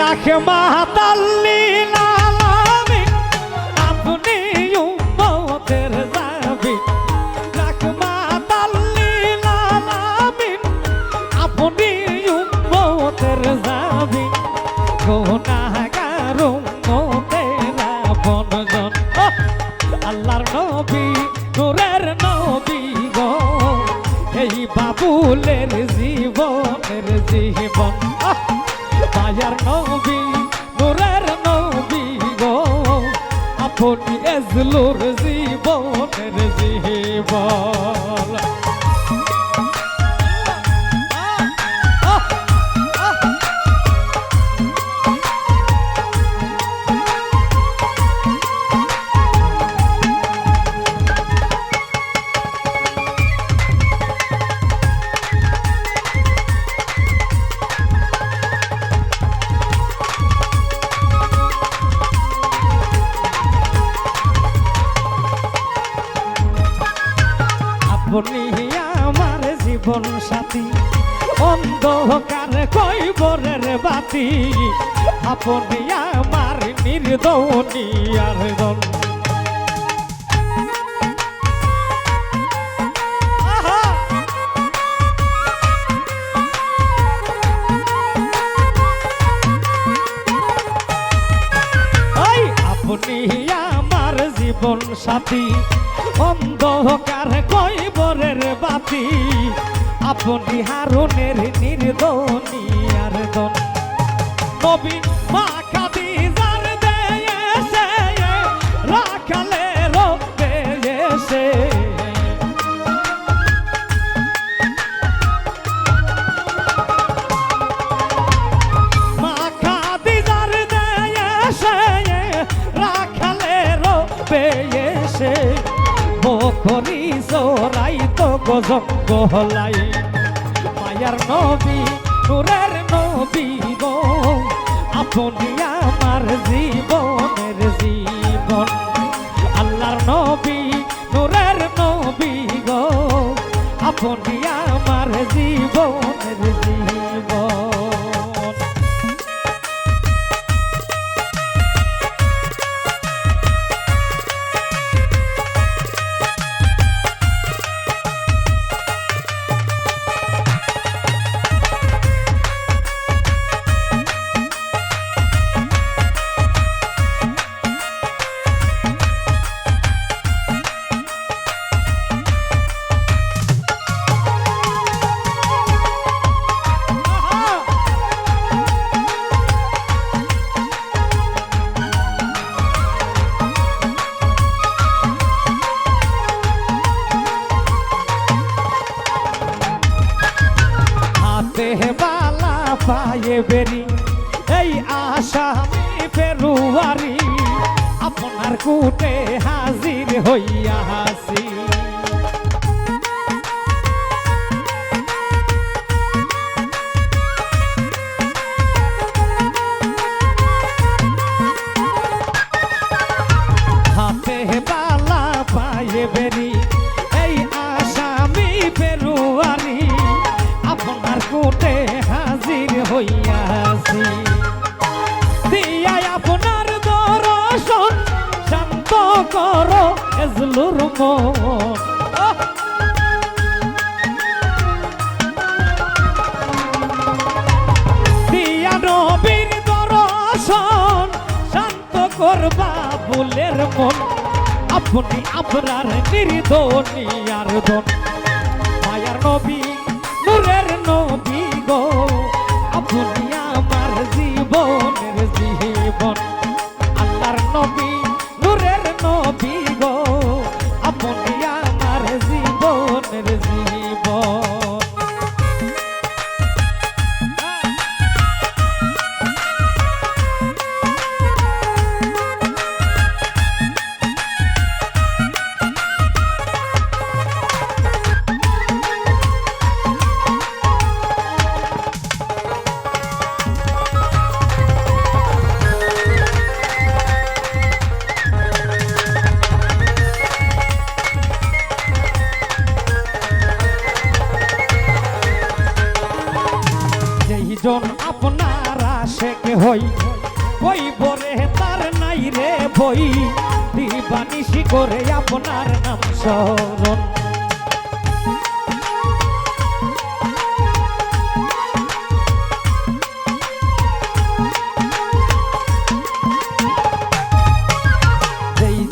রাখে মাতাল্লি লালামি আপনি উম্মতের যাবি রাখ মাতাল্লি নালামি। আপনি উম্মতের যাবি গুনাহগার এই বাবুলের জীবনের জীবন! মায়ার নবী নূরের নবী গো আপনি এজলুর জীবনের জীবন জীবন সাথী। অন্ধকার কৈবরের বাতি। আপনি আমার নির্দনী আর আমার জীবন সাথী। অন্ধকার কৈবরের বাতি। আপনি হারুনের নির্দনী আর দন। নবী মা খাদিজার দেশে রাখালে রবে এসে। মা খাদিজার দেশে রাখালে রবে এসে। বকরি জোরাই তো গজঙ্গ হলাই মায়ার নবী নূরের নবী গো। আপনি আমার জীবন বালা পায়ে বেরি। এই আসামি ফেরুয়ারি আপনার কুটে হাজির হইয়া আপনার দর্শন শান্ত করো, এজলুর মন নবীর শান্ত করবা বুলের মন। আপনি আপনার নির্দনী আর দন মায়ার নবী, নূরের নবী গো। আপনি কই বরে, তার নাই রে বই। দিবানিশি করে আপনার নাম স্মরণ।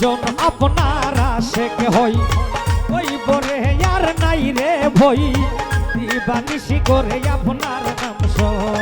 জন আপনার হই ওই বরে আর নাই রে ভই আপনার নাম স্মরণ।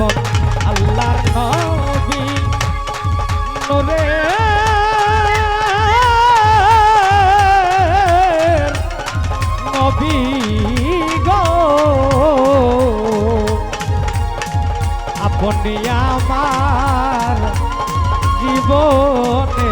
জীবন আল্লাহর নবী। নূরে। নবী গো। আপনি আমার জীবনে